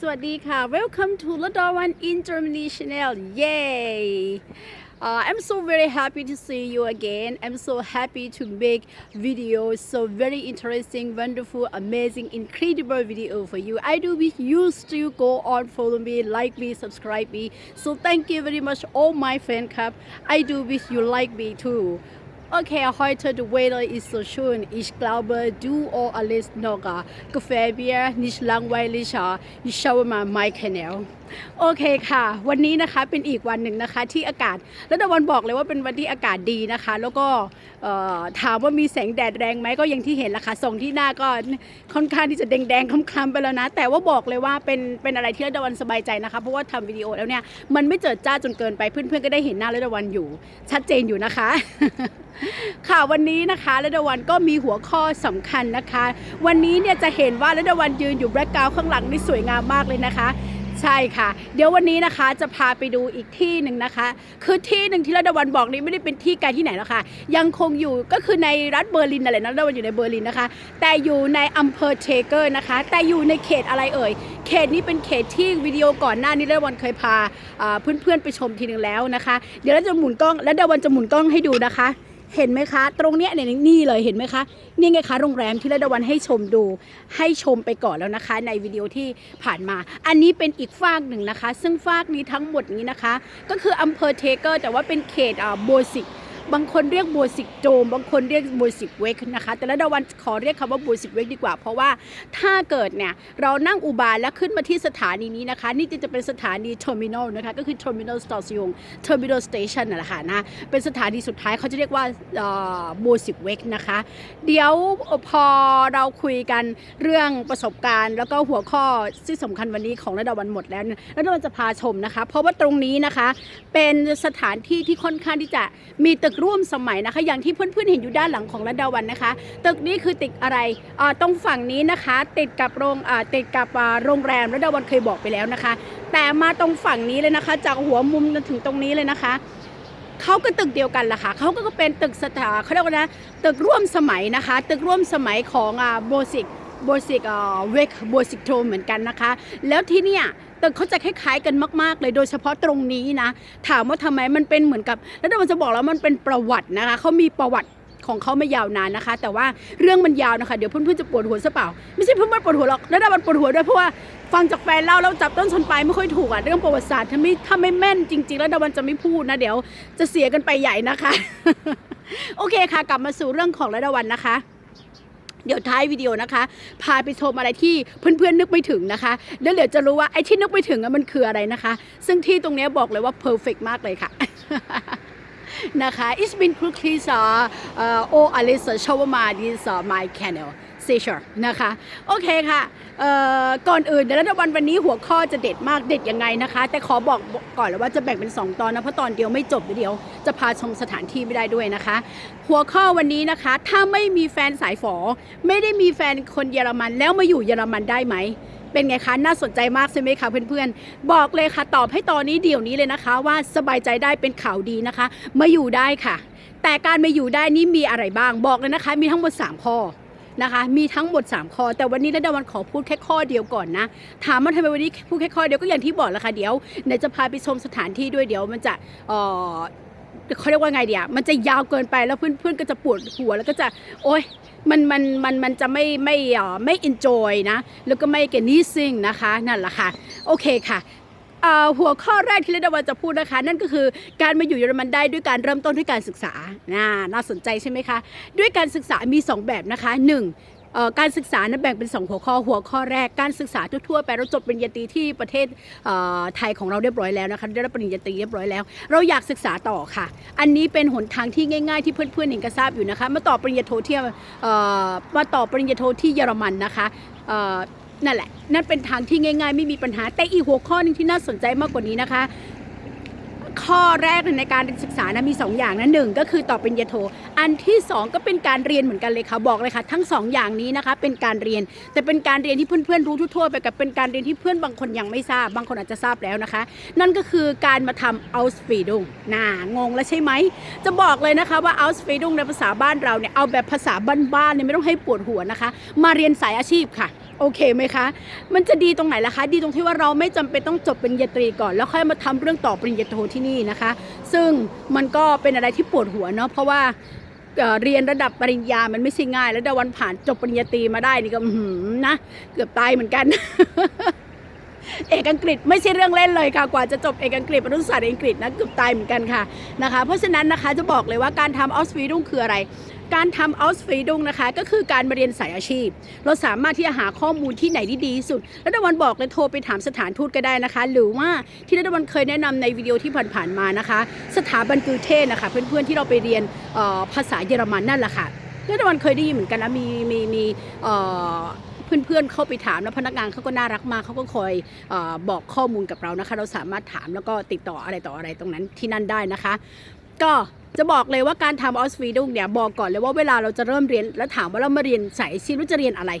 สวัสดีค่ะ Welcome to l a d o One in Germany channel Yay uh, I'm so very happy to see you again I'm so happy to make videos so very interesting wonderful amazing incredible video for you I do wish you still go on follow me like me subscribe me so thank you very much all my fan club I do wish you like me too Okay, heute the weather is so schön. Ich glaube, du auch alles noch Kaffee, Bier, nicht langweilig. Ich schaue mal mein Kanal. โอเคค่ะ วันนี้นะคะเป็นอีกวันหนึ่งนะคะที่อากาศ แล้วตะวันบอกเลยว่าเป็นวันที่อากาศดีนะคะ แล้วก็ถามว่ามีแสงแดดแรงไหมก็อย่างที่เห็นละค่ะส่องที่หน้าก็ค่อนข้างที่จะแดงๆคล้ำๆไปแล้วนะ แต่ว่าบอกเลยว่าเป็นเป็นอะไรที่ระดวันสบายใจนะคะเพราะว่าทำวิดีโอแล้วเนี่ยมันไม่เจิดจ้าจนเกินไปเพื่อนๆก็ได้เห็นหน้าระดวันอยู่ ชัดเจนอยู่นะคะ ค่ะวันนี้นะคะระดวันก็มีหัวข้อสำคัญนะคะ วันนี้เนี่ยจะเห็นว่าระดวันยืนอยู่แบล็กกราวข้างหลังนี่สวยงามมากเลยนะคะ ใช่ค่ะ เดี๋ยววันนี้นะคะจะพาไปดูอีกที่หนึ่งนะคะ คือที่หนึ่งที่ระดวันบอกนี้ไม่ได้เป็นที่ไกลที่ไหนแล้วค่ะ ยังคงอยู่ก็คือในรัฐเบอร์ลินนั่นแหละนะระดวันอยู่ในเบอร์ลินนะคะ แต่อยู่ในอำเภอเทเกอร์นะคะ แต่อยู่ในเขตอะไรเอ่ย เขตนี้เป็นเขตที่วิดีโอก่อนหน้านี้ระดวันเคยพาเพื่อนๆไปชมทีหนึ่งแล้วนะคะ เดี๋ยวเราจะหมุนกล้องแล้วระดวันจะหมุนกล้องให้ดูนะคะ เห็นไหมคะ ตรงเนี้ยเนี่ยนี่เลยเห็นไหมคะ นี่ไงคะโรงแรมที่ระดวันให้ชมดู ให้ชมไปก่อนแล้วนะคะ ในวิดีโอที่ผ่านมา อันนี้เป็นอีกฝากหนึ่งนะคะ ซึ่งฝากนี้ทั้งหมดนี้นะคะ ก็คืออำเภอเทเกอร์ แต่ว่าเป็นเขตอ่าโบสิก บางคนเรียกโบสิกโดม บางคนเรียกโบสิกเวกนะคะ แต่ละดาวันขอเรียกคำว่าโบสิกเวกดีกว่า เพราะว่าถ้าเกิดเนี่ยเรานั่งอุบาแล้วขึ้นมาที่สถานีนี้นะคะ นี่จะเป็นสถานีเทอร์มินอลนะคะ ก็คือเทอร์มินอลสเตชันเทอร์มินอลสเตชันนั่นแหละค่ะนะ เป็นสถานีสุดท้ายเขาจะเรียกว่าโบสิกเวกนะคะ เดี๋ยวพอเราคุยกันเรื่องประสบการณ์ แล้วก็หัวข้อที่สำคัญวันนี้ของระดาวันหมดแล้วเนี่ยระดาวันจะพาชมนะคะ เพราะว่าตรงนี้นะคะ เป็นสถานที่ที่ค่อนข้างที่จะมีตึกร่วมสมัยนะคะ อย่างที่เพื่อนๆเห็นอยู่ด้านหลังของระดาวันนะคะ ตึกนี้คือตึกอะไรตรงฝั่งนี้นะคะ ติดกับโรงติดกับโรงแรมระดาวันเคยบอกไปแล้วนะคะ แต่มาตรงฝั่งนี้เลยนะคะ จากหัวมุมจนถึงตรงนี้เลยนะคะเขาก็ตึกเดียวกันล่ะค่ะเขาก็เป็นตึกสถาเขาเรียกว่านะตึกร่วมสมัยนะคะ ตึกร่วมสมัยของอ่าโบสิก โบสิกอเวกโบสิกโทเหมือนกันนะคะ แล้วที่เนี่ยตึกเขาจะคล้ายๆกันมาก ๆ เลยโดยเฉพาะตรงนี้นะ ถามว่าทำไมมันเป็นเหมือนกับ แล้วเราจะบอกแล้วมันเป็นประวัตินะคะเขามีประวัติของเขาไม่ยาวนานนะคะ แต่ว่าเรื่องมันยาวนะคะ เดี๋ยวเพื่อนๆจะปวดหัวซะเปล่า ไม่ใช่เพื่อนๆปวดหัวหรอกแล้วเราปวดหัวด้วยเพราะว่าฟังจากแฟนเล่าแล้วจับต้นชนปลายไม่ค่อยถูกอะเรื่องประวัติศาสตร์ถ้าไม่ถ้าไม่แม่นจริง ๆ แล้วดาวันจะไม่พูดนะ เดี๋ยวจะเสียกันไปใหญ่นะคะ โอเคค่ะ กลับมาสู่เรื่องของระดาวันนะคะ เดี๋ยวท้ายวิดีโอนะคะ พาไปชมอะไรที่เพื่อนๆนึกไม่ถึงนะคะ แล้วเดี๋ยวจะรู้ว่าไอ้ที่นึกไม่ถึงมันคืออะไรนะคะ ซึ่งที่ตรงนี้บอกเลยว่าเพอร์เฟกมากเลยค่ะนะคะ It's been quickly uh, uh, all Alice shawarma this uh, my channel s e s u r e นะคะ โอเคค่ะก่อนอื่นเดี๋ยวรัฐวันวันนี้หัวข้อจะเด็ดมากเด็ดยังไงนะคะ แต่ขอบอกก่อนเลยว่าจะแบ่งเป็น 2 ตอนนะ เพราะตอนเดียวไม่จบเดี๋ยว จะพาชมสถานที่ไม่ได้ด้วยนะคะ หัวข้อวันนี้นะคะ ถ้าไม่มีแฟนสายฝอ ไม่ได้มีแฟนคนเยอรมันแล้วมาอยู่เยอรมันได้ไหมเป็นไงคะน่าสนใจมากใช่ไหมคะเพื่อนๆ บอกเลยค่ะตอบให้ตอนนี้เดี๋ยวนี้เลยนะคะ ว่าสบายใจได้เป็นข่าวดีนะคะ มาอยู่ได้ค่ะ แต่การมาอยู่ได้นี่มีอะไรบ้างบอกเลยนะคะ มีทั้งหมด 3 ข้อ นะคะ มีทั้งหมด 3 ข้อ แต่วันนี้ระดาวันขอพูดแค่ข้อเดียวก่อนนะ ถามว่าทำไมวันนี้พูดแค่ข้อเดียวก็อย่างที่บอกแล้วค่ะเดี๋ยวเดี๋ยวจะพาไปชมสถานที่ด้วยเดี๋ยวมันจะเอ่อเขาเรียกว่าไงเดียมันจะยาวเกินไปแล้วเพื่อนๆก็จะปวดหัวแล้วก็จะโอ๊ยมันมันมันมันจะไม่ไม่อ่อไม่ enjoy นะ แล้วก็ไม่ genießing นะคะ นั่นแหละค่ะ โอเคค่ะ หัวข้อแรกที่เรดาวันจะพูดนะคะ นั่นก็คือการมาอยู่เยอรมันได้ด้วยการเริ่มต้นด้วยการศึกษาน่าสนใจใช่ไหมคะ ด้วยการศึกษามี 2 แบบนะคะ1เอ่อการศึกษานะแบ่งเป็น 2 หัวข้อหัวข้อแรกการศึกษาทั่วๆไปเราจบปริญญาตรีที่ประเทศเไทยของเราเรียบร้อยแล้วนะคะได้รับปริญญาตรีเรียบร้อยแล้ว เราอยากศึกษาต่อค่ะ อันนี้เป็นหนทางที่ง่ายๆที่เพื่อนๆเองก็ทราบอยู่นะคะมาต่อปริญญาโทที่มาต่อปริญญาโทที่เยอรมันนะคะ นั่นแหละ นั่นเป็นทางที่ง่าย ๆ ไม่มีปัญหา แต่อีกหัวข้อหนึงที่น่าสนใจมากกว่านี้นะคะ ข้อแรกในการศึกษานะมี 2 อย่างนะหนึ่งก็คือต่อเปริญญาโท อันที่ 2 ก็เป็นการเรียนเหมือนกันเลยค่ะบอกเลยค่ะ ทั้ง 2 อย่างนี้นะคะ เป็นการเรียน แต่เป็นการเรียนที่เพื่อนๆรู้ทั่วไปกับเป็นการเรียนที่เพื่อนบางคนยังไม่ทราบ บางคนอาจจะทราบแล้วนะคะ นั่นก็คือการมาทำ Ausbildung น่างงแล้วใช่ไหมจะบอกเลยนะคะว่า Ausbildung ในภาษาบ้านเราเนี่ยเอาแบบภาษาบ้านๆเนี่ยไม่ต้องให้ปวดหัวนะคะ มาเรียนสายอาชีพค่ะ โอเคไหมคะ มันจะดีตรงไหนล่ะคะ ดีตรงที่ว่าเราไม่จำเป็นต้องจบปริญญาตรีก่อน แล้วค่อยมาทำเรื่องต่อปริญญาโทที่นี่นะคะ ซึ่งมันก็เป็นอะไรที่ปวดหัวเนาะ เพราะว่าเรียนระดับปริญญา มันไม่ใช่ง่าย แล้วดาวันผ่านจบปริญญาตรีมาได้นี่ก็หือนะ เกือบตายเหมือนกัน เอกอังกฤษไม่ใช่เรื่องเล่นเลยค่ะ กว่าจะจบเอกอังกฤษบรรลุศาสตร์อังกฤษนะเกือบตายเหมือนกันค่ะนะคะ เพราะฉะนั้นนะคะจะบอกเลยว่าการทำออสฟีดุงคืออะไร การทำออสฟีดุงนะคะ ก็คือการมาเรียนสายอาชีพ เราสามารถที่จะหาข้อมูลที่ไหนที่ดีสุดแล้วตะวันบอกเลยโทรไปถามสถานทูตก็ได้นะคะ หรือว่าที่ตะวันเคยแนะนำในวิดีโอที่ผ่านๆมานะคะ สถาบันกือเทศนะคะ เพื่อนๆที่เราไปเรียนภาษาเยอรมันนั่นแหละค่ะแล้วตะวันเคยได้ยินเหมือนกันนะมีมีมีเพื่อนๆเข้าไปถามแล้วพนักงานเขาก็น่ารักมากเขาก็คอยอบอกข้อมูลกับเรานะคะ เราสามารถถามแล้วก็ติดต่ออะไรต่ออะไรตรงนั้นที่นั่นได้นะคะ ก็จะบอกเลยว่าการทำออสฟีดุงเนี่ยบอกก่อนเลยว่าเวลาเราจะเริ่มเรียน แล้วถามว่าเรามาเรียนสายอาชีพหรือจะเรียนอะไร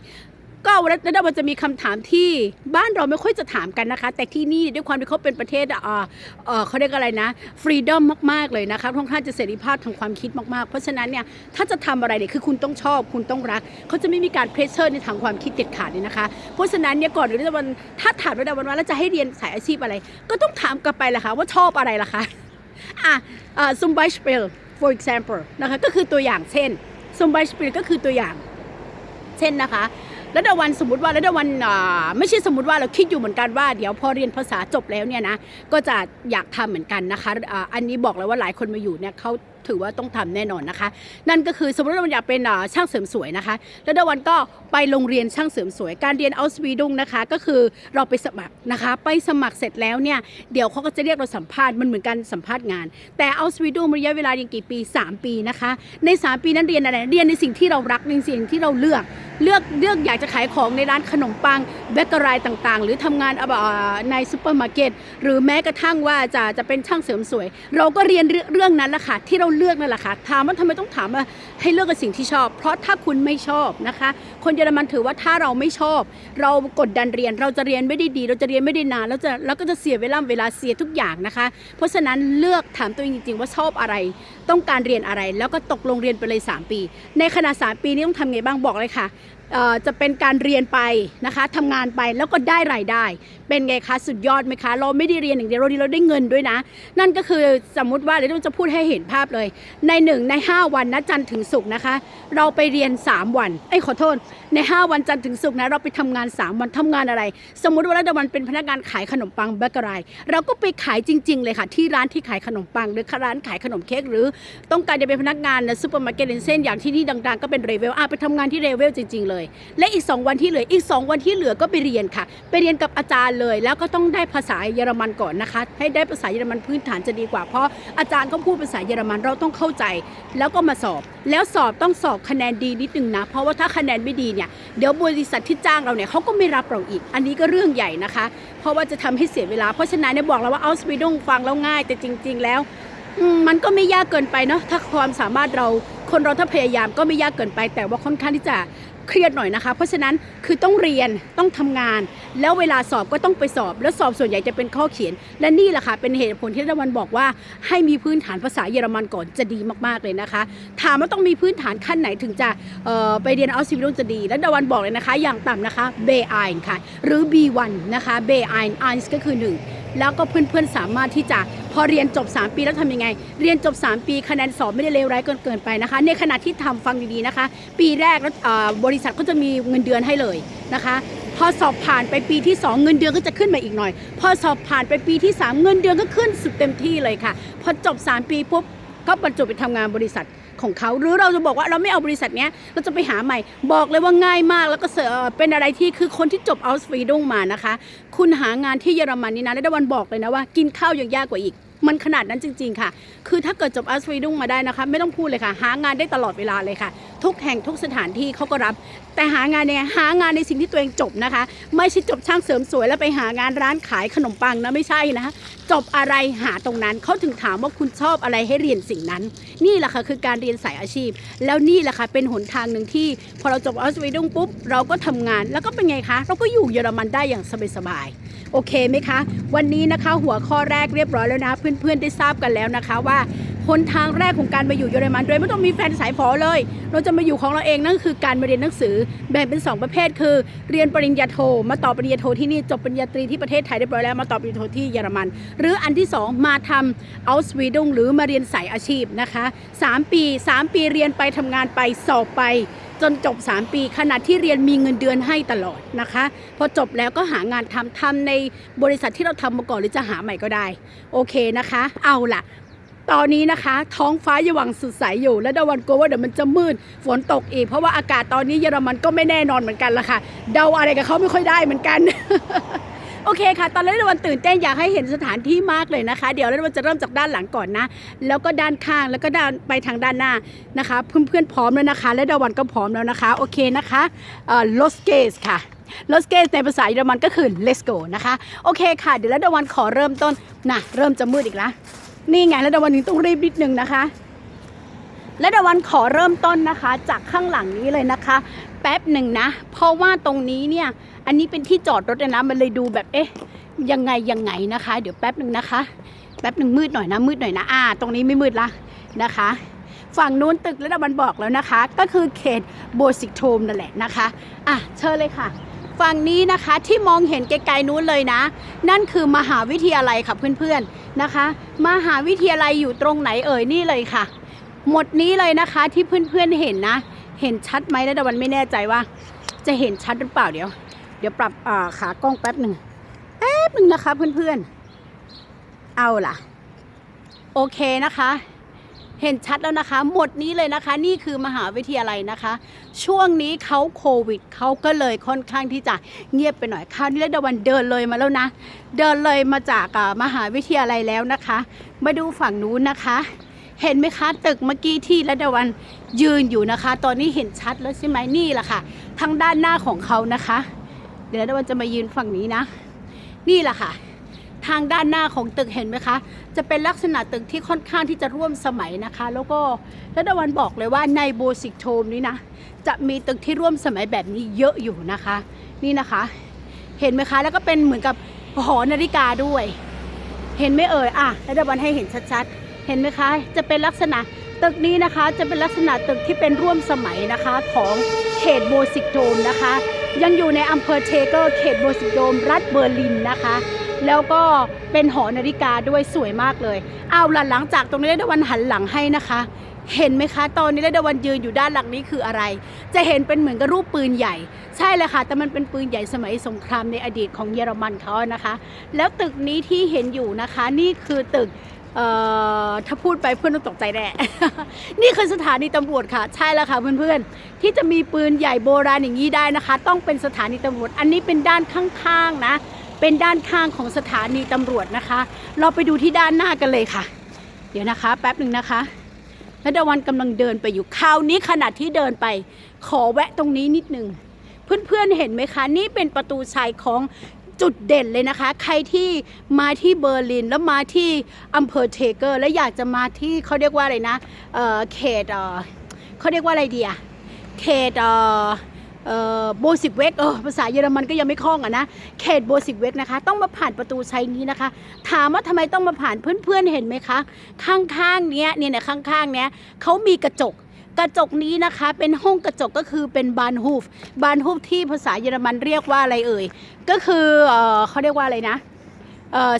ก็วันนั้นมันจะมีคำถามที่บ้านเราไม่ค่อยจะถามกันนะคะ แต่ที่นี่ด้วยความที่เขาเป็นประเทศเออเออเขาเรียกอะไรนะฟรีดอมมากๆเลยนะคะค่อนข้างจะเสรีภาพทางความคิดมากๆ เพราะฉะนั้นเนี่ยถ้าจะทำอะไรเนี่ยคือคุณต้องชอบ คุณต้องรัก เขาจะไม่มีการเพรสเชอร์ในทางความคิดเด็ดขาดเลยนะคะ เพราะฉะนั้นเนี่ยก่อนหรือจะวันถ้าถามระดับวันว่าแล้วจะให้เรียนสายอาชีพอะไร ก็ต้องถามกลับไปแหละค่ะว่าชอบอะไรล่ะคะ อะซุมไบสเปล for example นะคะก็คือตัวอย่างเช่นซุมไบสเปลก็คือตัวอย่าง เช่นนะคะแล้วดวันสมมติว่าแล้วดวันอ่าไม่ใช่สมมติว่าเราคิดอยู่เหมือนกันว่าเดี๋ยวพอเรียนภาษาจบแล้วเนี่ยนะก็จะอยากทำเหมือนกันนะคะอ่าอันนี้บอกเลยว่าหลายคนมาอยู่เนี่ยเขาถือว่าต้องทำแน่นอนนะคะ นั่นก็คือสมมติว่าเราอยากเป็นช่างเสริมสวยนะคะ แล้วดาวันก็ไปโรงเรียนช่างเสริมสวย การเรียนเอาสวีดุงนะคะ ก็คือเราไปสมัครนะคะ ไปสมัครเสร็จแล้วเนี่ยเดี๋ยวเขาก็จะเรียกเราสัมภาษณ์มันเหมือนกันสัมภาษณ์งาน แต่เอาสวีดุงระยะเวลายังกี่ปี 3 ปีนะคะ ใน 3 ปีนั้นเรียนอะไรเรียนในสิ่งที่เรารักในสิ่งที่เราเลือกเลือกเลือกอยากจะขายของในร้านขนมปังเบเกอรี่ต่างๆ หรือทำงานในซูเปอร์มาร์เก็ตหรือแม้กระทั่งว่าจะจะเป็นช่างเสริมสวย เราก็เรียนเรื่องเรื่องนั้นแหละค่ะที่เราเลือกนั่นแหละค่ะถามว่าทำไมต้องถามว่าให้เลือกกับสิ่งที่ชอบ เพราะถ้าคุณไม่ชอบนะคะ คนเยอรมันถือว่าถ้าเราไม่ชอบ เรากดดันเรียน เราจะเรียนไม่ได้ดี เราจะเรียนไม่ได้นานแล้วจะแล้วก็จะเสียเวลาเวลาเสียทุกอย่างนะคะ เพราะฉะนั้นเลือกถามตัวเองจริงๆว่าชอบอะไร ต้องการเรียนอะไร แล้วก็ตกลงเรียนไปเลย 3 ปี ในขณะ 3 ปีนี้ต้องทำไงบ้างบอกเลยค่ะจะเป็นการเรียนไปนะคะทำงานไปแล้วก็ได้รายได้ เป็นไงคะสุดยอดไหมคะ เราไม่ได้เรียนอย่างเดียวเราดีเราได้เงินด้วยนะ นั่นก็คือสมมุติว่าเดี๋ยวเราจะพูดให้เห็นภาพเลย ในหนึ่งใน 5 วันนะจันทร์ถึงศุกร์นะคะ เราไปเรียน 3 วันไอ้ขอโทษใน 5 วันจันทร์ถึงศุกร์นะเราไปทำงาน 3 วันทำงานอะไร สมมุติว่าเราวันเป็นพนักงานขายขนมปังเบเกอรี่เราก็ไปขายจริง ๆ เลยค่ะ ที่ร้านที่ขายขนมปังหรือร้านขายขนมเค้กหรือต้องการจะเป็นพนักงานในซูเปอร์มาร์เก็ตเช่นอย่างที่นี่ดังๆ ก็เป็นเรเวลอะไปทำงานที่เรเวลจริง ๆ เลย และอีก 2 วันที่เหลืออีก 2 วันที่เหลือก็ไปเรียนค่ะ ไปเรียนกับอาจารย์เลย แล้วก็ต้องได้ภาษาเยอรมันก่อนนะคะ ให้ได้ภาษาเยอรมันพื้นฐานจะดีกว่าเพราะอาจารย์ก็พูดภาษาเยอรมันเราต้องเข้าใจ แล้วก็มาสอบ แล้วสอบต้องสอบคะแนนดีนิดนึงนะ เพราะว่าถ้าคะแนนไม่ดีเนี่ยเดี๋ยวบริษัทที่จ้างเราเนี่ยเขาก็ไม่รับเราอีก อันนี้ก็เรื่องใหญ่นะคะ เพราะว่าจะทำให้เสียเวลาเพราะฉะนั้นเนี่ยบอกแล้วว่าเอาสปีดงฟังแล้วง่ายแต่จริง ๆ แล้ว มันก็ไม่ยากเกินไปเนาะถ้าความสามารถเราคนเราถ้าพยายามก็ไม่ยากเกินไป แต่ว่าค่อนข้างที่จะเครียดหน่อยนะคะ เพราะฉะนั้นคือต้องเรียนต้องทำงาน แล้วเวลาสอบก็ต้องไปสอบ แล้วสอบส่วนใหญ่จะเป็นข้อเขียน และนี่แหละค่ะเป็นเหตุผลที่ตะวันบอกว่า ให้มีพื้นฐานภาษาเยอรมันก่อนจะดีมากๆเลยนะคะ ถามว่าต้องมีพื้นฐานขั้นไหนถึงจะไปเรียนเอาซิวิลจะดี และตะวันบอกเลยนะคะ อย่างต่ำนะคะเบไอค่ะ หรือ B1 นะคะเบไอไอก็คือ1 แล้วก็เพื่อนๆสามารถที่จะพอเรียนจบ 3 ปีแล้วทำยังไง เรียนจบ 3 ปีคะแนนสอบไม่ได้เลวร้ายเกินเกินไปนะคะ ในขณะที่ทำฟังดีๆนะคะ ปีแรกแล้วบริษัทก็จะมีเงินเดือนให้เลยนะคะพอสอบผ่านไปปีที่ 2 เงินเดือนก็จะขึ้นมาอีกหน่อย พอสอบผ่านไปปีที่ 3 เงินเดือนก็ขึ้นสุดเต็มที่เลยค่ะ พอจบ 3 ปีปุ๊บก็บรรจุไปทำงานบริษัท ของเขา หรือเราจะบอกว่าเราไม่เอาบริษัทเนี้ยเราจะไปหาใหม่ บอกเลยว่าง่ายมาก แล้วก็เสเป็นอะไรที่คือคนที่จบเอาสฟีดงมานะคะ คุณหางานที่เยอรมันนี่นะและดาวันบอกเลยนะว่ากินข้าวยังยากกว่าอีกมันขนาดนั้นจริง ๆ ค่ะ คือถ้าเกิดจบอัสฟีดุงมาได้นะคะ ไม่ต้องพูดเลยค่ะ หางานได้ตลอดเวลาเลยค่ะทุกแห่งทุกสถานที่เขาก็รับ แต่หางานเนี่ยหางานในสิ่งที่ตัวเองจบนะคะ ไม่ใช่จบช่างเสริมสวยแล้วไปหางานร้านขายขนมปังนะไม่ใช่นะคะจบอะไรหาตรงนั้นเขาถึงถามว่าคุณชอบอะไรให้เรียนสิ่งนั้น นี่แหละค่ะคือการเรียนสายอาชีพ แล้วนี่แหละค่ะเป็นหนทางหนึ่งที่ พอเราจบอัสฟีดุงปุ๊บเราก็ทำงานแล้วก็เป็นไงคะ เราก็อยู่เยอรมันได้อย่างสบายๆโอเคไหมคะ วันนี้นะคะหัวข้อแรกเรียบร้อยแล้วนะ เพื่อนๆได้ทราบกันแล้วนะคะว่าหนทางแรกของการมาอยู่เยอรมันโดยไม่ต้องมีแฟนสายฝอเลย เราจะจะมาอยู่ของเราเองนั่นคือการมาเรียนหนังสือแบ่งเป็น 2 ประเภท คือ เรียนปริญญาโท มาต่อปริญญาโทที่นี่จบปริญญาตรีที่ประเทศไทยเรียบร้อยแล้วมาต่อปริญญาโทที่เยอรมัน หรืออันที่ 2 มาทำเอาสวีดงหรือมาเรียนสายอาชีพนะคะ3 ปี 3 ปีเรียนไปทำงานไปสอบไปจนจบ 3 ปีขณะที่เรียนมีเงินเดือนให้ตลอดนะคะ พอจบแล้วก็หางานทำทำในบริษัทที่เราทำมาก่อนหรือจะหาใหม่ก็ได้ โอเคนะคะ เอาล่ะ ตอนนี้นะคะ ท้องฟ้ายังหวังสดใสอยู่ และดาวันกลัวว่าเดี๋ยวมันจะมืดฝนตกอีก เพราะว่าอากาศตอนนี้เยอรมันก็ไม่แน่นอนเหมือนกันละค่ะ เดาอะไรกับเขาไม่ค่อยได้เหมือนกันโอเคค่ะ ตอนนี้ดาวันตื่นเต้นอยากให้เห็นสถานที่มากเลยนะคะ เดี๋ยวดาวันจะเริ่มจากด้านหลังก่อนนะ แล้วก็ด้านข้างแล้วก็ด้านไปทางด้านหน้านะคะ เพื่อนๆพร้อมแล้วนะคะ และดาวันก็พร้อมแล้วนะคะ โอเคนะคะเอ่อ Los Gates ค่ะ Los Gates ในภาษาเยอรมันก็คือ Let's go นะคะ โอเคค่ะ เดี๋ยวแล้วดาวันขอเริ่มต้นนะเริ่มจะมืดอีกแล้ว นี่ไงแล้วดาวันนี้ต้องรีบนิดนึงนะคะ และดาวันขอเริ่มต้นนะคะ จากข้างหลังนี้เลยนะคะ แป๊บหนึ่งนะ เพราะว่าตรงนี้เนี่ย อันนี้เป็นที่จอดรถนะมันเลยดูแบบเอ๊ะยังไงยังไงนะคะ เดี๋ยวแป๊บหนึ่งนะคะ แป๊บหนึ่งมืดหน่อยนะมืดหน่อยนะอ่า ตรงนี้ไม่มืดละนะคะฝั่งนู้นตึกแล้วดาวันบอกแล้วนะคะ ก็คือเขตโบสิกโทมนั่นแหละนะคะ อะเชิญเลยค่ะ ฝั่งนี้นะคะที่มองเห็นไกลๆนู้นเลยนะ นั่นคือมหาวิทยาลัยค่ะเพื่อนๆนะคะ มหาวิทยาลัยอยู่ตรงไหนเอ่ยนี่เลยค่ะ หมดนี้เลยนะคะที่เพื่อนๆเห็นนะ เห็นชัดไหมแล้วแต่วันไม่แน่ใจว่า จะเห็นชัดหรือเปล่าเดี๋ยว เดี๋ยวปรับขากล้องแป๊บหนึ่งแป๊บหนึ่งนะคะเพื่อนๆ เอาล่ะ โอเคนะคะ เห็นชัดแล้วนะคะ หมดนี้เลยนะคะ นี่คือมหาวิทยาลัยนะคะ ช่วงนี้เขาโควิดเขาก็เลยค่อนข้างที่จะเงียบไปหน่อยคราวนี้แล้วเดวันเดินเลยมาแล้วนะ เดินเลยมาจากมหาวิทยาลัยแล้วนะคะ มาดูฝั่งนู้นนะคะ เห็นไหมคะ ตึกเมื่อกี้ที่ระดวันยืนอยู่นะคะ ตอนนี้เห็นชัดแล้วใช่ไหมนี่แหละค่ะทางด้านหน้าของเขานะคะ เดี๋ยวระดวันจะมายืนฝั่งนี้นะ นี่แหละค่ะ ทางด้านหน้าของตึกเห็นไหมคะ จะเป็นลักษณะตึกที่ค่อนข้างที่จะร่วมสมัยนะคะ แล้วก็ระดาวันบอกเลยว่าในโบสิกโทมนี้นะ จะมีตึกที่ร่วมสมัยแบบนี้เยอะอยู่นะคะ นี่นะคะ เห็นไหมคะ แล้วก็เป็นเหมือนกับหอนาฬิกาด้วย เห็นไหมเอ่ยอะระดาวันให้เห็นชัดๆ เห็นไหมคะ จะเป็นลักษณะตึกนี้นะคะจะเป็นลักษณะตึกที่เป็นร่วมสมัยนะคะของเขตโบสิกโดมนะคะ ยังอยู่ในอำเภอเทเกอร์เขตโบสิกโดมรัฐเบอร์ลินนะคะ แล้วก็เป็นหอนาฬิกาด้วยสวยมากเลย เอาล่ะหลังจากตรงนี้ระดวันหันหลังให้นะคะ เห็นไหมคะ ตอนนี้ระดวันยืนอยู่ด้านหลังนี้คืออะไร จะเห็นเป็นเหมือนกับรูปปืนใหญ่ ใช่เลยค่ะ แต่มันเป็นปืนใหญ่สมัยสงครามในอดีตของเยอรมันเขานะคะ แล้วตึกนี้ที่เห็นอยู่นะคะ นี่คือตึกถ้าพูดไปเพื่อนต้องตกใจแน่ นี่คือสถานีตำรวจค่ะ ใช่แล้วค่ะเพื่อนๆ ที่จะมีปืนใหญ่โบราณอย่างนี้ได้นะคะ ต้องเป็นสถานีตำรวจ อันนี้เป็นด้านข้างๆนะ เป็นด้านข้างของสถานีตำรวจนะคะ เราไปดูที่ด้านหน้ากันเลยค่ะ เดี๋ยวนะคะ แป๊บหนึ่งนะคะและดวันกำลังเดินไปอยู่คราวนี้ขณะที่เดินไป ขอแวะตรงนี้นิดหนึ่งเพื่อนๆเห็นไหมคะ นี่เป็นประตูชัยของจุดเด่นเลยนะคะ ใครที่มาที่เบอร์ลินแล้วมาที่อำเภอเทเกอร์ แล้วอยากจะมาที่เขาเรียกว่าอะไรนะเเขตเเขาเรียกว่าอะไรดีอะเขตเโบสิกเวกเออภาษาเยอรมันก็ยังไม่คล่องอะนะเขตโบสิกเวกนะคะ ต้องมาผ่านประตูชัยนี้นะคะ ถามว่าทำไมต้องมาผ่านเพื่อนๆเห็นไหมคะ ข้างๆเนี้ยเนี่ยเนี่ยข้างๆเนี้ยเขามีกระจกกระจกนี้นะคะเป็นห้องกระจกก็คือเป็นบานฮูฟบานฮูฟที่ภาษาเยอรมันเรียกว่าอะไรเอ่ยก็คือเออเขาเรียกว่าอะไรนะ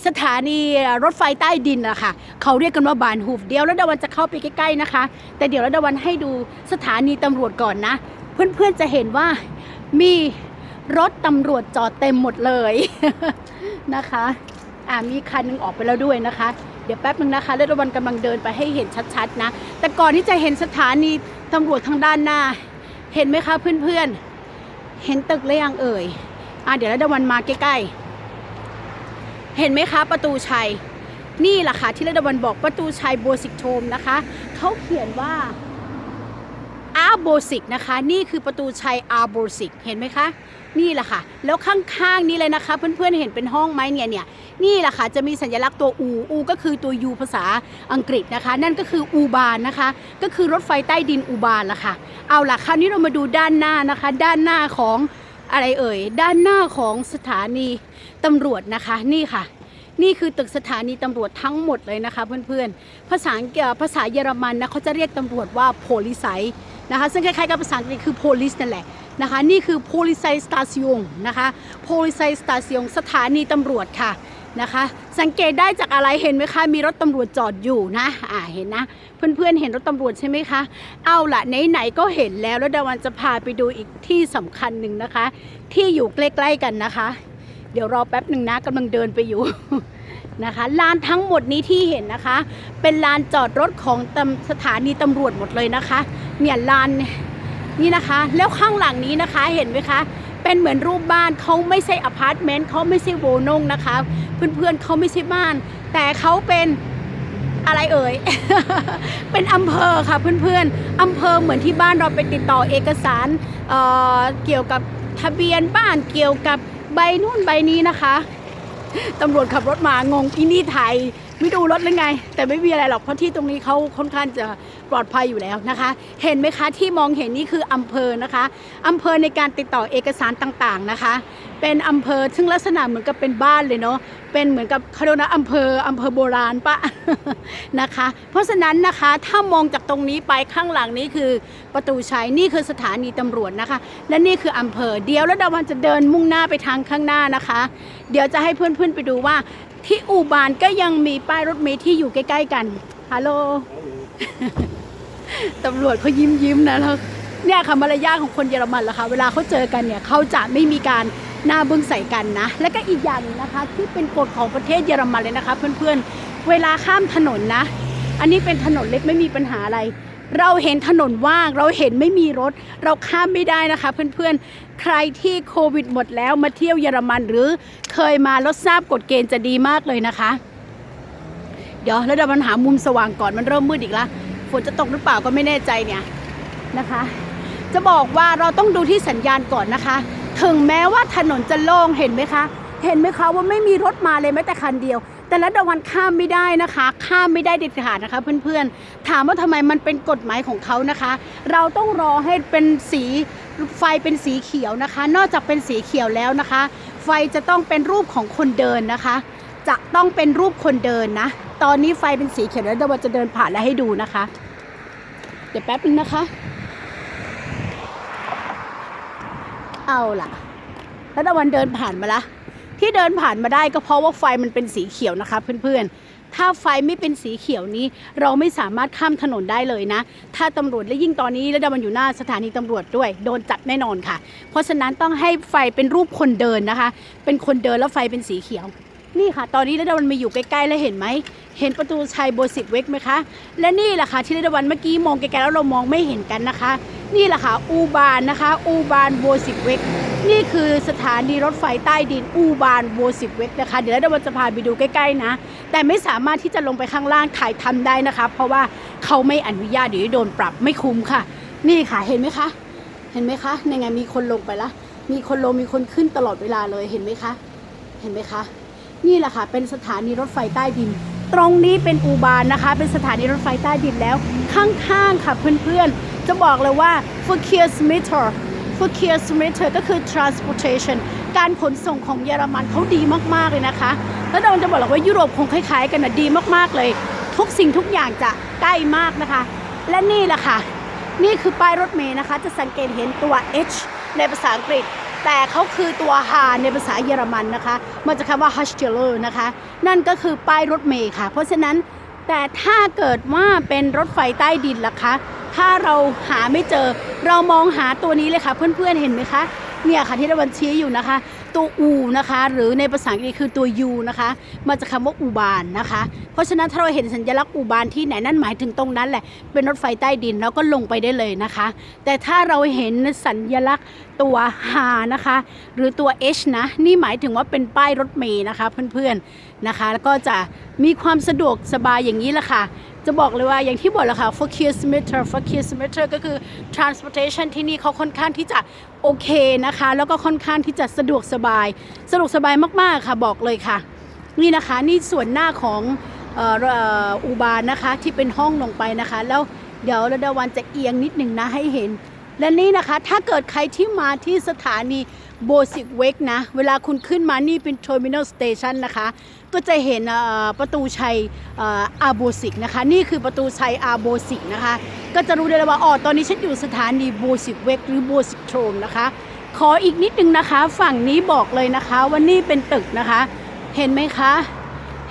สถานีรถไฟใต้ดินอะค่ะเขาเรียกกันว่าบานฮูฟเดี๋ยวแล้วดาวันจะเข้าไปใกล้ๆนะคะ แต่เดี๋ยวแล้วดาวันให้ดูสถานีตำรวจก่อนนะ เพื่อนๆจะเห็นว่ามีรถตำรวจจอดเต็มหมดเลยนะคะอ่ามีคันหนึงออกไปแล้วด้วยนะคะ เดี๋ยวแป๊บนึงนะคะแล้วดาวันกำลังเดินไปให้เห็นชัดๆนะ แต่ก่อนที่จะเห็นสถานีตำรวจทางด้านหน้า เห็นไหมคะเพื่อนๆ เห็นตึกหรือยังเอ่ยอะเดี๋ยวแล้วดาวันมาใกล้ๆ เห็นไหมคะประตูชัย นี่แหละค่ะที่ระดาวันบอกประตูชัยโบสิกโทมนะคะเขาเขียนว่า อาร์โบสิกนะคะ นี่คือประตูชัยอาร์โบสิกเห็นไหมคะ นี่แหละค่ะ แล้วข้างๆนี้เลยนะคะ เพื่อนๆเห็นเป็นห้องไหมเนี่ยเนี่ยนี่แหละค่ะ จะมีสัญลักษณ์ตัวอูอูก็คือตัวยูภาษาอังกฤษนะคะ นั่นก็คืออูบานนะคะ ก็คือรถไฟใต้ดินอูบานละค่ะ เอาล่ะคราวนี้เรามาดูด้านหน้านะคะ ด้านหน้าของอะไรเอ่ย ด้านหน้าของสถานีตำรวจนะคะนี่ค่ะนี่คือตึกสถานีตำรวจทั้งหมดเลยนะคะเพื่อนๆ ภาษาภาษาเยอรมันนะเขาจะเรียกตำรวจว่า police นะคะซึ่งคล้ายๆกับภาษาอังกฤษคือ police นั่นแหละนะคะนี่คือ police station นะคะ police station สถานีตำรวจค่ะนะคะสังเกตได้จากอะไรเห็นไหมคะมีรถตำรวจจอดอยู่นะอ่าเห็นนะเพื่อนๆเห็นรถตำรวจใช่ไหมคะเอาละไหนๆก็เห็นแล้วแล้วดาวันจะพาไปดูอีกที่สำคัญหนึ่งนะคะ ที่อยู่ใกล้ๆกันนะคะ เดี๋ยวรอแป๊บหนึ่งนะกำลังเดินไปอยู่ นะคะลานทั้งหมดนี้ที่เห็นนะคะ เป็นลานจอดรถของสถานีตำรวจหมดเลยนะคะเนี่ยลานนี่นะคะ แล้วข้างหลังนี้นะคะเห็นไหมคะ เป็นเหมือนรูปบ้านเขาไม่ใช่อพาร์ตเมนต์เขาไม่ใช่โวนงนะคะ เพื่อนๆเขาไม่ใช่บ้าน แต่เขาเป็นอะไรเอ่ย เป็นอำเภอค่ะเพื่อนๆอำเภอเหมือนที่บ้านเราไปติดต่อเอกสารเเกี่ยวกับทะเบียนบ้านเกี่ยวกับใบนู่นใบนี้นะคะ ตำรวจขับรถมางงอีนี่ไทยไม่ดูรถหรือไง แต่ไม่มีอะไรหรอกเพราะที่ตรงนี้เขาค่อนข้างจะปลอดภัยอยู่แล้วนะคะ เห็นไหมคะที่มองเห็นนี่คืออำเภอนะคะอำเภอในการติดต่อเอกสารต่างๆนะคะ เป็นอำเภอซึ่งลักษณะเหมือนกับเป็นบ้านเลยเนาะเป็นเหมือนกับเขารียกนะอำเภออำเภอโบราณปะนะคะ เพราะฉะนั้นนะคะถ้ามองจากตรงนี้ไปข้างหลังนี้คือประตูชัยนี่คือสถานีตำรวจนะคะ และนี่คืออำเภอเดียวแล้วดาวันจะเดินมุ่งหน้าไปทางข้างหน้านะคะ เดี๋ยวจะให้เพื่อนๆไปดูว่า ที่อูบานก็ยังมีป้ายรถเมล์ที่อยู่ใกล้ๆกันฮัลโหลตำรวจเขายิ้มยิ้มๆนะแล้วเนี่ยค่ะมารยาทของคนเยอรมันละค่ะเวลาเขาเจอกันเนี่ยเขาจะไม่มีการหน้าบึ้งใส่กันนะ และก็อีกอย่างนะคะ ที่เป็นกฎของประเทศเยอรมันเลยนะคะ เพื่อนๆเวลาข้ามถนนนะ อันนี้เป็นถนนเล็กไม่มีปัญหาอะไร เราเห็นถนนว่าง เราเห็นไม่มีรถ เราข้ามไม่ได้นะคะเพื่อนๆ ใครที่โควิดหมดแล้วมาเที่ยวเยอรมันหรือเคยมาแล้วทราบกฎเกณฑ์จะดีมากเลยนะคะ เดี๋ยวแล้วเดี๋ยวมันหามุมสว่างก่อนมันเริ่มมืดอีกแล้วฝนจะตกหรือเปล่าก็ไม่แน่ใจเนี่ยนะคะ จะบอกว่าเราต้องดูที่สัญญาณก่อนนะคะ ถึงแม้ว่าถนนจะโล่งเห็นไหมคะ เห็นไหมคะว่าไม่มีรถมาเลยแม้แต่คันเดียว แต่ละดาวันข้ามไม่ได้นะคะ ข้ามไม่ได้เด็ดขาดนะคะ เพื่อนๆ ถามว่าทำไมมันเป็นกฎหมายของเขานะคะ เราต้องรอให้เป็นสีไฟเป็นสีเขียวนะคะ นอกจากเป็นสีเขียวแล้วนะคะ ไฟจะต้องเป็นรูปของคนเดินนะคะ จะต้องเป็นรูปคนเดินนะ ตอนนี้ไฟเป็นสีเขียวแล้วเดี๋ยวเราจะเดินผ่านแล้วให้ดูนะคะ เดี๋ยวแป๊บนึงนะคะ เอาล่ะแล้วตะวันเดินผ่านมาละ ที่เดินผ่านมาได้ก็เพราะว่าไฟมันเป็นสีเขียวนะคะเพื่อนๆ ถ้าไฟไม่เป็นสีเขียวนี้ เราไม่สามารถข้ามถนนได้เลยนะ ถ้าตำรวจและยิ่งตอนนี้แล้วดมันอยู่หน้าสถานีตำรวจด้วย โดนจับแน่นอนค่ะ เพราะฉะนั้นต้องให้ไฟเป็นรูปคนเดินนะคะ เป็นคนเดินแล้วไฟเป็นสีเขียว นี่ค่ะ ตอนนี้ระดาวันมาอยู่ใกล้ๆแล้วเห็นไหม เห็นประตูชัยโบสิตเวกไหมคะ และนี่แหละค่ะที่ระดาวันเมื่อกี้มองไกลๆแล้วเรามองไม่เห็นกันนะคะ นี่แหละค่ะอูบานนะคะ อูบานโบสิตเวกนี่คือสถานีรถไฟใต้ดินอูบานโบสิตเวกนะคะ เดี๋ยวระดาวันจะพาไปดูใกล้ๆนะ แต่ไม่สามารถที่จะลงไปข้างล่างถ่ายทำได้นะคะ เพราะว่าเขาไม่อนุญาตเดี๋ยวโดนปรับไม่คุ้มค่ะ นี่ค่ะเห็นไหมคะ เห็นไหมคะในไงมีคนลงไปละ มีคนลงมีคนขึ้นตลอดเวลาเลยเห็นไหมคะ เห็นไหมคะ นี่แหละค่ะ เป็นสถานีรถไฟใต้ดิน ตรงนี้เป็นอูบานนะคะ เป็นสถานีรถไฟใต้ดินแล้ว ข้างๆค่ะเพื่อนๆ จะบอกเลยว่า f u k i r s m i t e r f u k i r s m i t e r ก็คือ transportation การขนส่งของเยอรมันเขาดีมากๆเลยนะคะ แล้วเราจะบอกเลยว่ายุโรปคงคล้ายๆ กันนะดีมากๆเลย ทุกสิ่งทุกอย่างจะใกล้มากนะคะ และนี่แหละค่ะ นี่คือป้ายรถเมล์นะคะ จะสังเกตเห็นตัว H ในภาษาอังกฤษ แต่เขาคือตัวฮาในภาษาเยอรมันนะคะมาจากคำว่า h u s t e l e r นะคะ นั่นก็คือป้ายรถเมล์ค่ะ เพราะฉะนั้นแต่ถ้าเกิดว่าเป็นรถไฟใต้ดินล่ะคะ ถ้าเราหาไม่เจอเรามองหาตัวนี้เลยค่ะ เพื่อนๆเห็นไหมคะ เนี่ยค่ะที่ตะวันชี้อยู่นะคะ ตัวอูนะคะ หรือในภาษาอังกฤษคือตัวยูนะคะมาจากคำว่าอูบานนะคะ เพราะฉะนั้นถ้าเราเห็นสัญลักษณ์อูบานที่ไหนนั่นหมายถึงตรงนั้นแหละเป็นรถไฟใต้ดินแล้วก็ลงไปได้เลยนะคะ แต่ถ้าเราเห็นสัญลักษณ์ตัวฮานะคะ หรือตัว H นะ นี่หมายถึงว่าเป็นป้ายรถเมย์นะคะเพื่อนๆนะคะ แล้วก็จะมีความสะดวกสบายอย่างนี้ละค่ะ จะบอกเลยว่าอย่างที่บอกแหละค่ะ f o r k i e r s m e t e r f o r k i e r s m e t e r ก็คือ transportation ที่นี่เขาค่อนข้างที่จะโอเคนะคะ แล้วก็ค่อนข้างที่จะสะดวกสบาย สะดวกสบายมากๆค่ะบอกเลยค่ะ นี่นะคะนี่ส่วนหน้าของอ่ออ่ออูบานนะคะที่เป็นห้องลงไปนะคะ แล้วเดี๋ยวระดาวันจะเอียงนิดหนึ่งนะให้เห็น และนี่นะคะถ้าเกิดใครที่มาที่สถานี โบสิกเวกนะ เวลาคุณขึ้นมานี่เป็น Terminal Station นนะคะ ก็จะเห็นประตูชัยอาโบสิกนะคะ นี่คือประตูชัยอาโบสิกนะคะ ก็จะรู้ได้เลยว่าอ๋อตอนนี้ฉันอยู่สถานีโบสิกเวกหรือโบสิกโทรมนะคะ ขออีกนิดนึงนะคะ ฝั่งนี้บอกเลยนะคะว่านี่เป็นตึกนะคะ เห็นไหมคะ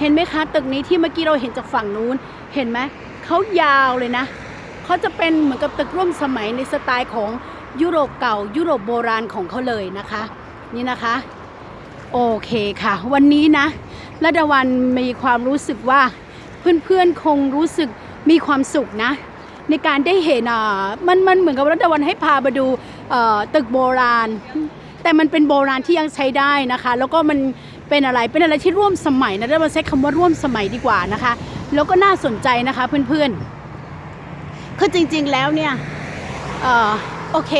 เห็นไหมคะ ตึกนี้ที่เมื่อกี้เราเห็นจากฝั่งนู้น เห็นไหมเขายาวเลยนะเขาจะเป็นเหมือนกับตึกร่วมสมัยในสไตล์ของ ยุโรปเก่ายุโรปโบราณของเขาเลยนะคะ นี่นะคะ โอเคค่ะ วันนี้นะระดาวันมีความรู้สึกว่าเพื่อนๆคงรู้สึกมีความสุขนะ ในการได้เห็นอ่ามันมันเหมือนกับรัตวันให้พามาดูเอ่อตึกโบราณ แต่มันเป็นโบราณที่ยังใช้ได้นะคะ แล้วก็มันเป็นอะไรเป็นอะไรที่ร่วมสมัยนะรัตวันใช้คำว่าร่วมสมัยดีกว่านะคะ แล้วก็น่าสนใจนะคะเพื่อนๆคือจริงๆแล้วเนี่ยเอ่อ โอเค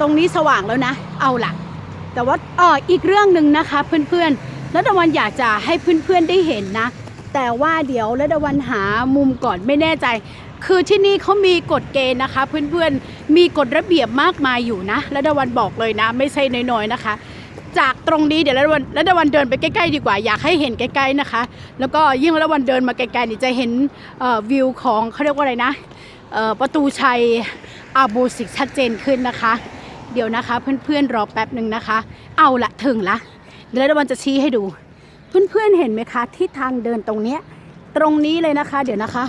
ตรงนี้สว่างแล้วนะ เอาละแต่ว่าเอออีกเรื่องหนึ่งนะคะเพื่อนๆ แล้วตะวันอยากจะให้เพื่อนๆได้เห็นนะ แต่ว่าเดี๋ยวแล้วตะวันหามุมก่อนไม่แน่ใจ คือที่นี่เขามีกฎเกณฑ์นะคะ เพื่อนๆ มีกฎระเบียบมากมายอยู่นะ แล้วตะวันบอกเลยนะ ไม่ใช่น้อยๆนะคะจากตรงนี้เดี๋ยวแล้วตะวันแล้วตะวันเดินไปใกล้ๆดีกว่าอยากให้เห็นใกล้ๆนะคะ แล้วก็ยิ่งแล้วตะวันเดินมาไกลๆนี่จะเห็นวิวของเขาเรียกว่าอะไรนะ ประตูชัยอาโบสิกชัดเจนขึ้นนะคะ เดี๋ยวนะคะเพื่อนๆรอแป๊บหนึ่งนะคะ เอาละถึงละเดี๋ยวเราจะชี้ให้ดู เพื่อนๆเห็นไหมคะที่ทางเดินตรงเนี้ยตรงนี้เลยนะคะ เดี๋ยวนะคะ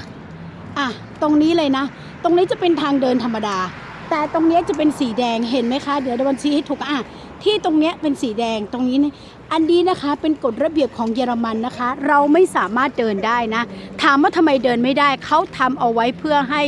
อะตรงนี้เลยนะ ตรงนี้จะเป็นทางเดินธรรมดา แต่ตรงนี้จะเป็นสีแดงเห็นไหมคะ เดี๋ยวเราชี้ให้ถูกอะที่ตรงนี้เป็นสีแดงตรงนี้เนี่ยอันนี้นะคะเป็นกฎระเบียบของเยอรมันนะคะ เราไม่สามารถเดินได้นะ ถามว่าทำไมเดินไม่ได้เขาทำเอาไว้เพื่อให้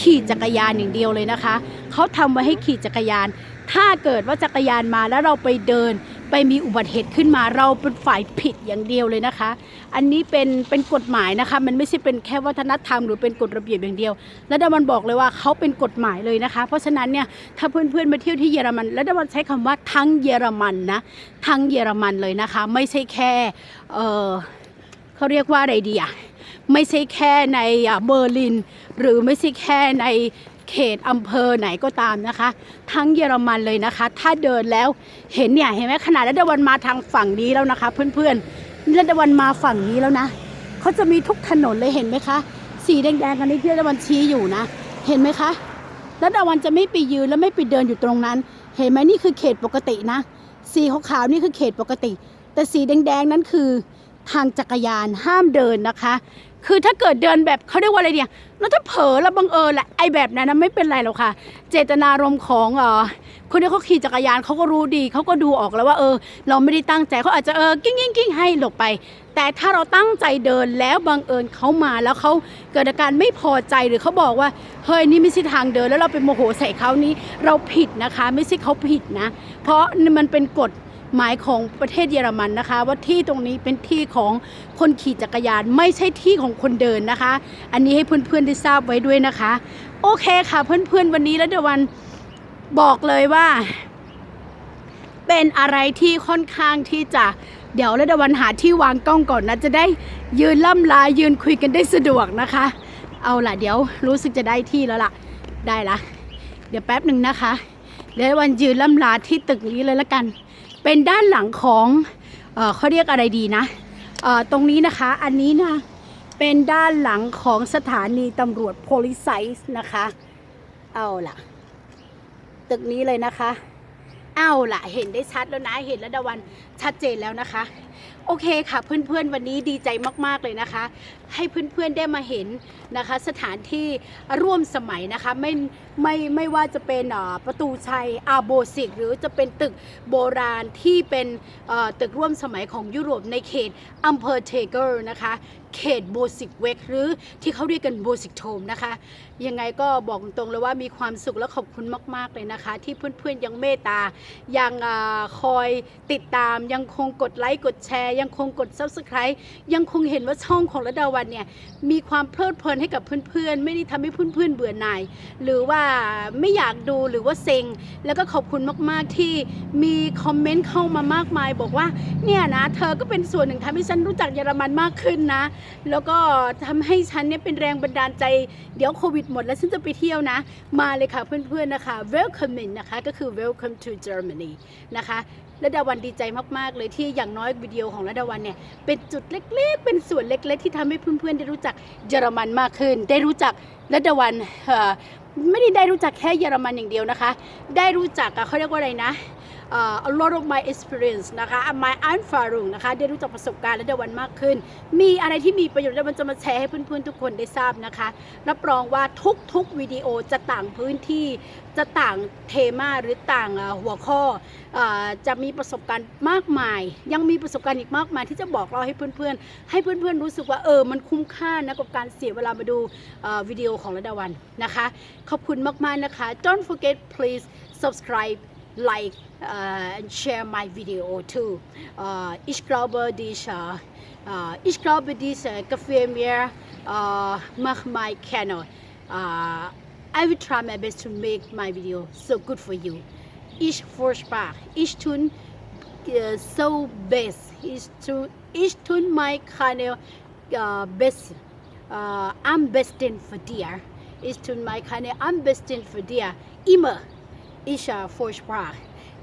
ขี่จักรยานอย่างเดียวเลยนะคะเขาทำไว้ให้ขี่จักรยาน ถ้าเกิดว่าจักรยานมาแล้วเราไปเดิน ไปมีอุบัติเหตุขึ้นมาเราเป็นฝ่ายผิดอย่างเดียวเลยนะคะ อันนี้เป็นเป็นกฎหมายนะคะ มันไม่ใช่เป็นแค่วัฒนธรรมหรือเป็นกฎระเบียบอย่างเดียว แล้วดาวันบอกเลยว่าเขาเป็นกฎหมายเลยนะคะ เพราะฉะนั้นเนี่ยถ้าเพื่อนๆมาเที่ยวที่เยอรมัน แล้วดาวันใช้คำว่าทั้งเยอรมันนะทั้งเยอรมันเลยนะคะ ไม่ใช่แค่เออเขาเรียกว่าอะไรดีอะไม่ใช่แค่ในเบอร์ลิน หรือไม่ใช่แค่ใน เขตอำเภอไหนก็ตามนะคะ ทั้งเยอรมันเลยนะคะ ถ้าเดินแล้วเห็นเนี่ยเห็นไหมขนาดรัตวันมาทางฝั่งนี้แล้วนะคะ เพื่อนๆรัตวันมาฝั่งนี้แล้วนะเขาจะมีทุกถนนเลยเห็นไหมคะ สีแดงๆกันนี้ที่รัตวันชี้อยู่นะ เห็นไหมคะรัตวันจะไม่ไปยืนและไม่ไปเดินอยู่ตรงนั้น เห็นไหมนี่คือเขตปกตินะ สีขาวๆนี่คือเขตปกติ แต่สีแดงๆนั้นคือทางจักรยานห้ามเดินนะคะ คือถ้าเกิดเดินแบบเขาเรียกว่าอะไรเนี่ย แล้วถ้าเผลอแล้วบังเอิญแหละไอ้แบบนั้นนะไม่เป็นไรหรอกค่ะ เจตนารมณ์ของเออคนที่เขาขี่จักรยานเขาก็รู้ดีเขาก็ดูออกแล้วว่าเออ เราไม่ได้ตั้งใจเขาอาจจะเออกิ้งกิ้งกิ้งให้หลบไป แต่ถ้าเราตั้งใจเดินแล้วบังเอิญเขามาแล้วเขาเกิดอาการไม่พอใจหรือเขาบอกว่าเฮ้ยนี่ไม่ใช่ทางเดินแล้วเราไปโมโหใส่เขานี้เราผิดนะคะ ไม่ใช่เขาผิดนะ เพราะมันเป็นกฎหมายของประเทศเยอรมันนะคะ ว่าที่ตรงนี้เป็นที่ของ คนขี่จักรยานไม่ใช่ที่ของคนเดินนะคะ อันนี้ให้เพื่อนๆได้ทราบไว้ด้วยนะคะ โอเคค่ะเพื่อนๆวันนี้แล้วเดวันบอกเลยว่า เป็นอะไรที่ค่อนข้างที่จะเดี๋ยวแล้วเดวันหาที่วางกล้องก่อนนะ จะได้ยืนล่ำลายืนคุยกันได้สะดวกนะคะ เอาล่ะเดี๋ยวรู้สึกจะได้ที่แล้วล่ะ ได้ละเดี๋ยวแป๊บหนึ่งนะคะเดี๋ยววันยืนล่ำลาที่ตึกนี้เลยละกัน เป็นด้านหลังของเออเขาเรียกอะไรดีนะ ตรงนี้นะคะ อันนี้นะเป็นด้านหลังของสถานีตำรวจโพลิไซส์นะคะ เอาล่ะ ตึกนี้เลยนะคะ เอาล่ะ เห็นได้ชัดแล้วนะ เห็นแล้วดาวันชัดเจนแล้วนะคะ โอเคค่ะเพื่อนๆวันนี้ดีใจมากๆเลยนะคะ ให้เพื่อนๆได้มาเห็นนะคะ สถานที่ร่วมสมัยนะคะไม่ไม่ไม่ว่าจะเป็นประตูชัยอาโบสิก หรือจะเป็นตึกโบราณที่เป็นตึกร่วมสมัยของยุโรปในเขตอำเภอเทเกอร์นะคะเขตโบสิกเวกหรือที่เขาเรียกกันโบสิกโทมนะคะ ยังไงก็บอกตรงเลยว่ามีความสุขและขอบคุณมาก ๆ เลยนะคะ ที่เพื่อนๆยังเมตตา ยังอคอยติดตามยังคงกดไลค์กดแชร์ร์ยังคงกด subscribe ยังคงเห็นว่าช่องของระดาวันเนี่ยมีความเพลิดเพลินให้กับเพื่อนๆ ไม่ได้ทำให้เพื่อนๆเบื่อหน่าย หรือว่าไม่อยากดูหรือว่าเซ็ง แล้วก็ขอบคุณมากๆที่มีคอมเมนต์เข้ามามากมาย บอกว่าเนี่ยนะเธอก็เป็นส่วนหนึ่งทำให้ฉันรู้จักเยอรมันมากขึ้นนะ แล้วก็ทำให้ฉันเนี่ยเป็นแรงบันดาลใจ เดี๋ยวโควิดหมดแล้วฉันจะไปเที่ยวนะ มาเลยค่ะเพื่อนๆนะคะ welcome in นะคะก็คือ welcome to Germany นะคะ ระดาวันดีใจมากๆ เลยที่อย่างน้อยวิดีโอของระดาวันเนี่ยเป็นจุดเล็กๆ เป็นส่วนเล็ก ๆ ที่ทำให้เพื่อนๆได้รู้จักเยอรมันมากขึ้น ได้รู้จักระดาวันไม่ได้ได้รู้จักแค่เยอรมันอย่างเดียวนะคะ ได้รู้จักเขาเรียกว่าอะไรนะ uh, a lot of my experience นะคะ my Erfahrung นะคะได้รู้จักประสบการณ์และได้วันมากขึ้น มีอะไรที่มีประโยชน์แล้วมันจะมาแชร์ให้เพื่อนๆทุกคนได้ทราบนะคะ รับรองว่าทุกๆวิดีโอจะต่างพื้นที่จะต่างเทมาหรือต่างหัวข้อออจะมีประสบการณ์มากมาย ยังมีประสบการณ์อีกมากมาย ที่จะบอกเราให้เพื่อนๆ ให้เพื่อนๆรู้สึกว่าเออมันคุ้มค่านะกับการเสียเวลามาดูวิดีโอของระดาวันนะคะ ขอบคุณมากๆนะคะ don't forget please subscribe like uh, and share my video too. Uh, ich glaube, diese, uh, ich glaube, diese Kaffee mir uh, macht my channel. Uh, I will try my best to make my video so good for you. Ich verspreche, ich tun uh, so best. Ich tun, ich tun my channel uh, best. Uh, am besten für dir. Ich tun my channel am besten für dir. Immer. อิชาโฟชปรา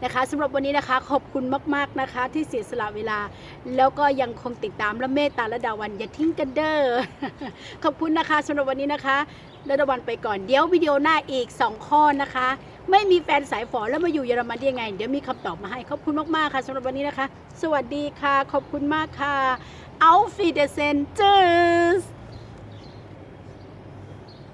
นะคะสำหรับวันนี้นะคะขอบคุณมากๆนะคะ ที่เสียสละเวลา แล้วก็ยังคงติดตามและเมตตาและดาวันอย่าทิ้งกันเด้อขอบคุณนะคะสำหรับวันนี้นะคะและดาวันไปก่อนเดี๋ยววิดีโอหน้าอีก 2 ข้อนะคะ ไม่มีแฟนสายฝอแล้วมาอยู่เยอรมันได้ยังไง เดี๋ยวมีคำตอบมาให้ขอบคุณมากๆค่ะสำหรับวันนี้นะคะ สวัสดีค่ะ ขอบคุณมากค่ะ Auf Wiedersehen Tschüss